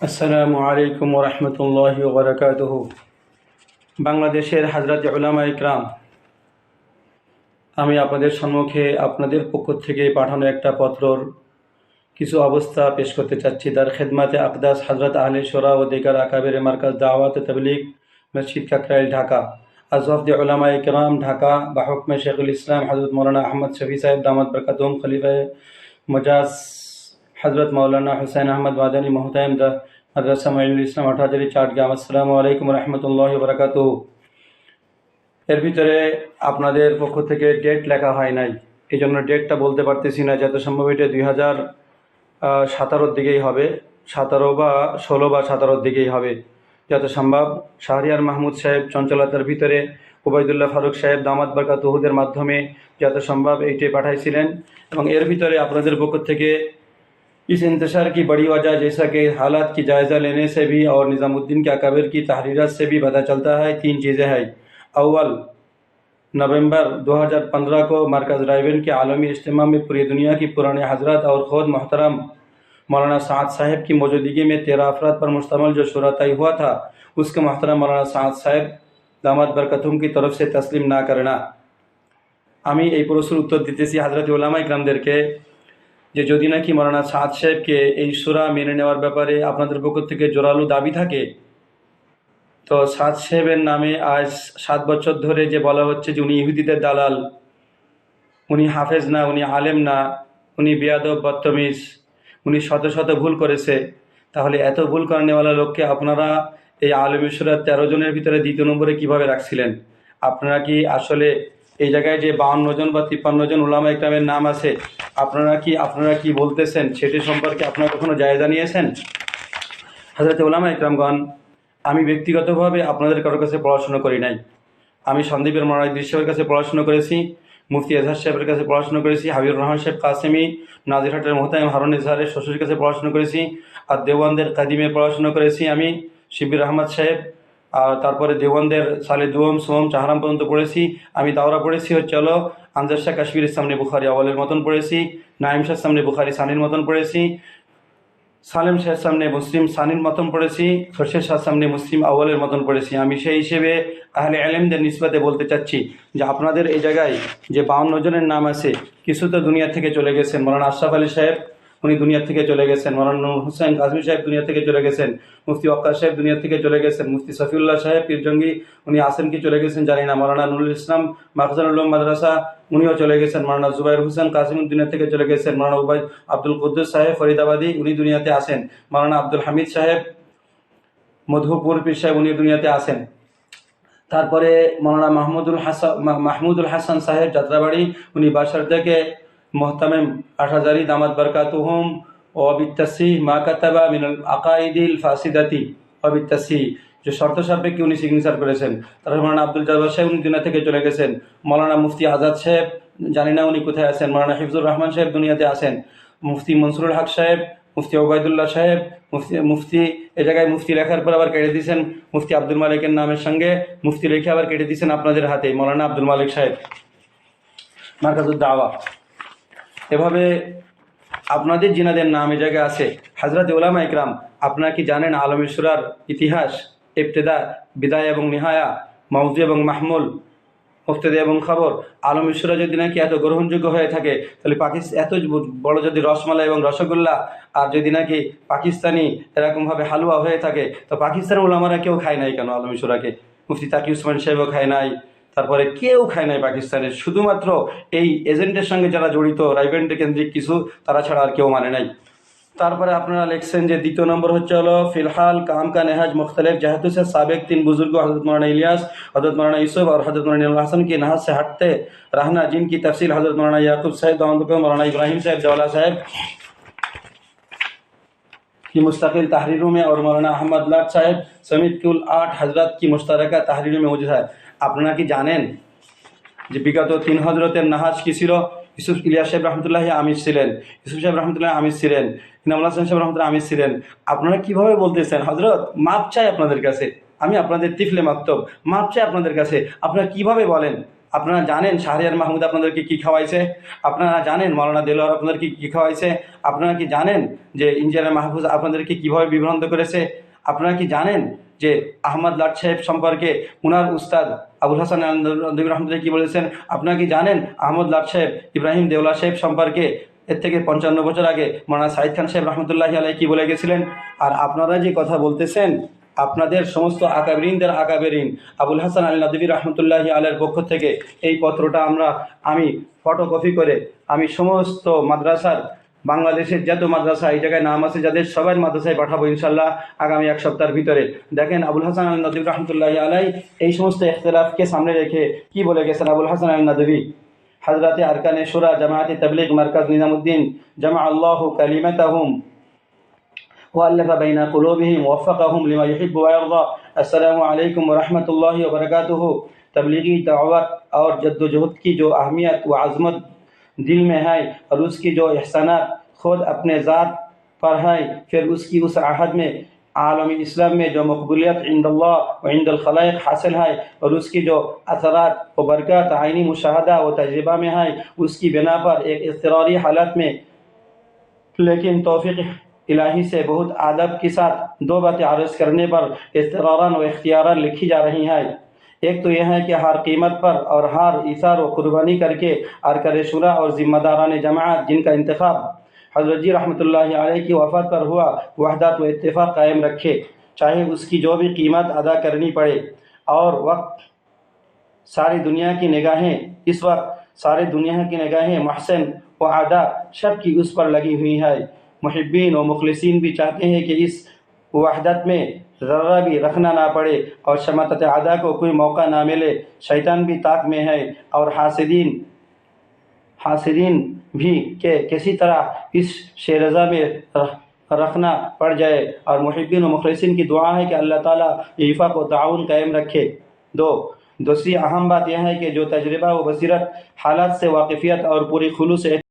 আসসালামু আলাইকুম রহমতুল্লাহ ওবরাকাতুহ বাংলাদেশের হাজরত উলামা ইকরাম, আমি আপনাদের সম্মুখে আপনাদের পক্ষ থেকে পাঠানো একটা পত্রর কিছু অবস্থা পেশ করতে চাচ্ছি। তার খেদমাতে আকদাস হজরত আহলে সোরা ও দিকার আকাবের মার্কাজ দাওয়াত তবলিগ মসজিদ কাকরাইল, ঢাকা। আজফদ উলামা ইকরাম, ঢাকা বা হুকমে শেখুল ইসলাম হজরত মৌলানা আহমদ শফি সাহেব দামদ বরকাতুম খলিফা মজাজ হজরত মৌলানা হুসैन আহমদ মাদানী মোহতাইম দা মাদ্রাসা মাইনুল ইসলাম আঠাজারি চাটগ্রাম আসসালামু আলাইকুম রহমতুল্লাহ বরকাত। এর ভিতরে আপনাদের পক্ষ থেকে ডেট লেখা হয় নাই। এই জন্য ডেটটা বলতে পারতেছি না, যত সম্ভব এটা দুই হাজার সাতারোর দিকেই হবে। সাতারো বা ষোলো বা সাতারোর দিকেই হবে। যত সম্ভব শাহরিয়ার মাহমুদ সাহেব চঞ্চলতার ভিতরে, ওবায়দুল্লাহ ফারুক সাহেব দামাদ বারকা তহুদের মাধ্যমে যত সম্ভব এইটি পাঠাইছিলেন। এবং এর ভিতরে আপনাদের পক্ষ থেকে اس انتشار کی بڑی وجہ جیسا کہ حالات کی جائزہ لینے سے بھی اور نظام الدین کے اکابر کی تحریرات سے بھی پتہ چلتا ہے، تین چیزیں ہیں۔ اول، نومبر دو ہزار پندرہ کو مرکز رائبین کے عالمی اجتماع میں پوری دنیا کی پرانے حضرات اور خود محترم مولانا سعد صاحب کی موجودگی میں تیرہ افراد پر مشتمل جو شعرا طے ہوا تھا، اس کے محترم مولانا سعد صاحب دامات برکتم کی طرف سے تسلیم نہ کرنا۔ আমি এই سی حضرت علامہ اکرام دیر کے যে যদি নাকি মৌলানা সাদ সাহেবকে এই সুরা মেনে নেওয়ার ব্যাপারে আপনাদের পক্ষ থেকে জোরালো দাবি থাকে, তো সাদ সাহেবের নামে আজ সাত বছর ধরে যে বলা হচ্ছে যে উনি ইহুদিদের দালাল, উনি হাফেজ না, উনি আলেম না, উনি বিয়াদব বত্তমিজ উনি শত শত ভুল করেছে, তাহলে এত ভুল করেনেওয়ালা লোককে আপনারা এই আলমেশ্বরার তেরো জনের ভিতরে দ্বিতীয় নম্বরে কীভাবে রাখছিলেন? আপনারা কি আসলে এই জায়গায় যে বাউন্ন জন বা তিপ্পান্ন জন উলামা ইকরামের নাম আছে, আপনারা কি আপনারা কি বলতেছেন? সেটি সম্পর্কে আপনারা কখনো জায়গা নিয়েছেন হাজরত উলামা ইকরামগণ আমি ব্যক্তিগতভাবে আপনাদের কারোর কাছে পড়াশোনা করি নাই। আমি সন্দীপের মরাই দৃশ্যের কাছে পড়াশোনা করেছি, মুফতি এজহার সাহেবের কাছে পড়াশোনা করেছি, হাবিবুর রহমান সাহেব কাসেমি নাজিরহাটের মোহতাইম হারুন ইজহারের শ্বশুরের কাছে পড়াশোনা করেছি, আর দেওয়ানদের কাদিমে পড়াশোনা করেছি আমি শিবির আহমদ সাহেব। আর তারপরে দেওয়ানদের সালে দুয়ম সোম চাহারাম পর্যন্ত পড়েছি। আমি দাওরা পড়েছি, হচ্ছে হলো আনজার শাহ কাশ্মীরের সামনে বুখারি আওয়ালের মতন পড়েছি। নাইম শাহ সামনে বুখারি সানির মতন পড়েছি। সালেম শাহের সামনে মুসলিম সানির মতন পড়েছি। খরশেদ শাহ সামনে মুসলিম আওয়ালের মতন পড়েছি। আমি সেই হিসেবে আহলে আলেমদের নিসবাতে বলতে চাচ্ছি যে আপনাদের এই জায়গায় যে বাউন্ন জনের নাম আছে, কিছু তো দুনিয়া থেকে চলে গেছেন। মৌলানা আশরাফ আলী সাহেব উনি দুনিয়া থেকে চলে গেছেন। মৌলানা নূর হোসেন কাজমি সাহেব দুনিয়া থেকে চলে গেছেন। মুফতি অক্কা সাহেব দুনিয়া থেকে চলে গেছেন। মুফতি সফিউল্লাহ সাহেব, পীরজঙ্গি উনি আসেন কি চলে গেছেন জানি না। মৌলানা নুরুল ইসলাম মাহফুজুল মাদ্রাসা উনিও চলে গেছেন। মৌলানা জুবাইর হোসেন কাসিম দুনিয়া থেকে চলে গেছেন। মৌলানা উবাই আব্দুল কুদ্দুস সাহেব ফরিদাবাদী উনি দুনিয়াতে আসেন। মৌলানা আব্দুল হামিদ সাহেব মধুপুর পীর সাহেব উনি দুনিয়াতে আসেন। তারপরে মৌলানা মাহমুদুল হাসান মাহমুদুল হাসান সাহেব যাত্রাবাড়ি উনি বাসার থেকে মোহতামেম আঠাজারি দামাত বরকাতুহুম ও অবিত্তাসি মা কাতাবা মিনাল আকাইদিল ফাসিদাতি অবিত্তাসি যে শর্ত সাপেক্ষে উনি সিগনেচার করেছেন তারপর মৌলানা আব্দুল জব্বার সাহেব উনি দুনিয়া থেকে চলে গেছেন মৌলানা মুফতি আজাদ সাহেব জানি না উনি কোথায় আছেন মৌলানা হিফজুর রহমান সাহেব দুনিয়াতে আছেন মুফতি মনসুরুল হক সাহেব মুফতি ওবায়দুল্লাহ সাহেব মুফতি মুফতি এ জায়গায় মুফতি লেখার পর আবার কেটে দিয়েছেন মুফতি আব্দুল মালিকের নামের সঙ্গে মুফতি লেখে আবার কেটে দিয়েছেন আপনাদের হাতে মৌলানা আব্দুল মালিক সাহেব মার্কাজুদ দাওয়া এভাবে আপনাদের জিনাদের নাম এ জায়গায় আছে। হাজরত উলামা ইকরাম, আপনারা কি জানেন আলমেশ্বরার ইতিহাস, ইবতেদা, বিদায় এবং নিহায়া মৌজু এবং মাহমুল মুক্তেদা এবং খবর? আলমেশ্বরা যদি নাকি এত গ্রহণযোগ্য হয়ে থাকে, তাহলে পাকিস্তান, এত বড় যদি রসমালাই এবং রসগোল্লা, আর যদি নাকি পাকিস্তানি এরকমভাবে হালুয়া হয়ে থাকে, তো পাকিস্তানের ওলামারা কেউ খায় নাই কেন আলমেশ্বরাকে মুফতি তাকি উসমান সাহেবও খায় নাই। তারপরে কেউ খায় নাই পাকিস্তানের শুধুমাত্র এই এজেন্টের সঙ্গে যারা জড়িত রাইভেন্ট কেন্দ্রিক কিছু তারা ছাড়া আর কেউ মানে নাই তারপরে আপনারা লিখছেন যে দ্বিতীয় নম্বর হচ্ছে হলো ফিলহাল কাম কা নেহাজ मुख्तलिफ जहतु से साबिक तीन बुजुर्ग हजरत मौलाना इलियास हजरत मौलाना यूसुफ और हजरत मौलाना हसन की नहज से हटते रहना जिनकी तफसील हजरत मौलाना याकूब साहब दामद मौलाना इब्राहिम साहब जवाला साहब की मुस्तकिल तहरीरों में और मौलाना अहमद लाट साहब समेत कुल आठ हजरत की मुश्तरक तहरीरों में मौजूद है আপনারা কি জানেন যে বিগত তিন হজরতের নাহাজ কি ছিল? ইউসুফ ইলিয়াস সাহেব রহমতুল্লাহ আমির ছিলেন। ইউসুফ সাহেব রহমতুল্লাহ আমির ছিলেন। ইনামুল্লাহ সাহেব রহমতুল্লাহ আমির ছিলেন। আপনারা কীভাবে বলতেছেন হজরত মাপ চাই আপনাদের কাছে। আমি আপনাদের তিফলে মাকতব মাপ চাই আপনাদের কাছে। আপনারা কীভাবে বলেন? আপনারা জানেন শাহরিয়ার মাহমুদ আপনাদেরকে কি খাওয়াইছে? আপনারা জানেন মৌলানা দেলোয়ার আপনাদেরকে কি খাওয়াইছে? আপনারা কি জানেন যে ইঞ্জিনিয়ার মাহফুজ আপনাদেরকে কীভাবে বিভ্রান্ত করেছে? আপনারা কি জানেন যে আহমদ লাট সাহেব সম্পর্কে উনার উস্তাদ আবুল হাসান নদী রহমতুল্লাহ কি বলেছেন? আপনারা কি জানেন আহমদ লাট সাহেব, ইব্রাহিম দেওলা সাহেব সম্পর্কে এর থেকে পঞ্চান্ন বছর আগে মৌলানা সাইদ খান সাহেব রহমতুল্লাহ আলাই কি বলে গেছিলেন? আর আপনারা যে কথা বলতেছেন, আপনাদের সমস্ত আকাবেরিনদের আকাবেরিন আবুল হাসান আলী নদী রহমতুল্লাহ আলের পক্ষ থেকে এই পত্রটা আমরা, আমি ফটোকপি করে, আমি সমস্ত মাদ্রাসার বাংলাদেশের যত মাদ্রাসা এই জায়গায় নাম আছে যাদের সবার মাদ্রাসায় পাঠাবো ইনশাল্লাহ আগামী এক সপ্তাহের ভিতরে দেখেন আবুল হাসান আল নদী রহমতুল্লাহ আলাই এই সমস্ত ইখতলাফকে সামনে রেখে কি বলে গেছেন আবুল হাসান আল নদী হজরত আরকানে সুরা জামায়াত তবলিগ মার্কাজ নিজামুদ্দিন জামা আল্লাহ কালিমাতাহুম وألف بين قلوبهم ووفقهم لما يحب ويرضى السلام عليكم ورحمة الله دل میں ہے اور اس کی جو احسانات خود اپنے ذات پر ہے پھر اس کی اس عہد میں عالمی اسلام میں جو مقبولیت عند اللہ و عند الخلائق حاصل ہے اور اس کی جو اثرات و برکات آئینی مشاہدہ و تجربہ میں ہے اس کی بنا پر ایک اضطراری حالت میں لیکن توفیق الہی سے بہت ادب کے ساتھ دو باتیں عرض کرنے پر اضطراراً و اختیاراً لکھی جا رہی ہیں۔ ایک تو یہ ہے کہ ہر قیمت پر اور ہر اثار و قربانی کر کے ارکر شورا اور ذمہ داران جماعت جن کا انتخاب حضرت جی رحمۃ اللہ علیہ کی وفات پر ہوا، وحدت و اتفاق قائم رکھے، چاہے اس کی جو بھی قیمت ادا کرنی پڑے۔ اور وقت، ساری دنیا کی نگاہیں، اس وقت ساری دنیا کی نگاہیں محسن و ادا شب کی اس پر لگی ہوئی ہیں۔ محبین و مخلصین بھی چاہتے ہیں کہ اس وحدت میں ذرہ بھی رکھنا نہ پڑے اور شمتت ادا کو کوئی موقع نہ ملے، شیطان بھی طاق میں ہے اور حاسدین حاسدین بھی کہ کسی طرح اس شیرزہ میں رکھنا پڑ جائے۔ اور محبین و مخلصین کی دعا ہے کہ اللہ تعالیٰ عفاق و تعاون قائم رکھے۔ دو، دوسری اہم بات یہ ہے کہ جو تجربہ و بصیرت حالات سے واقفیت اور پوری خلوص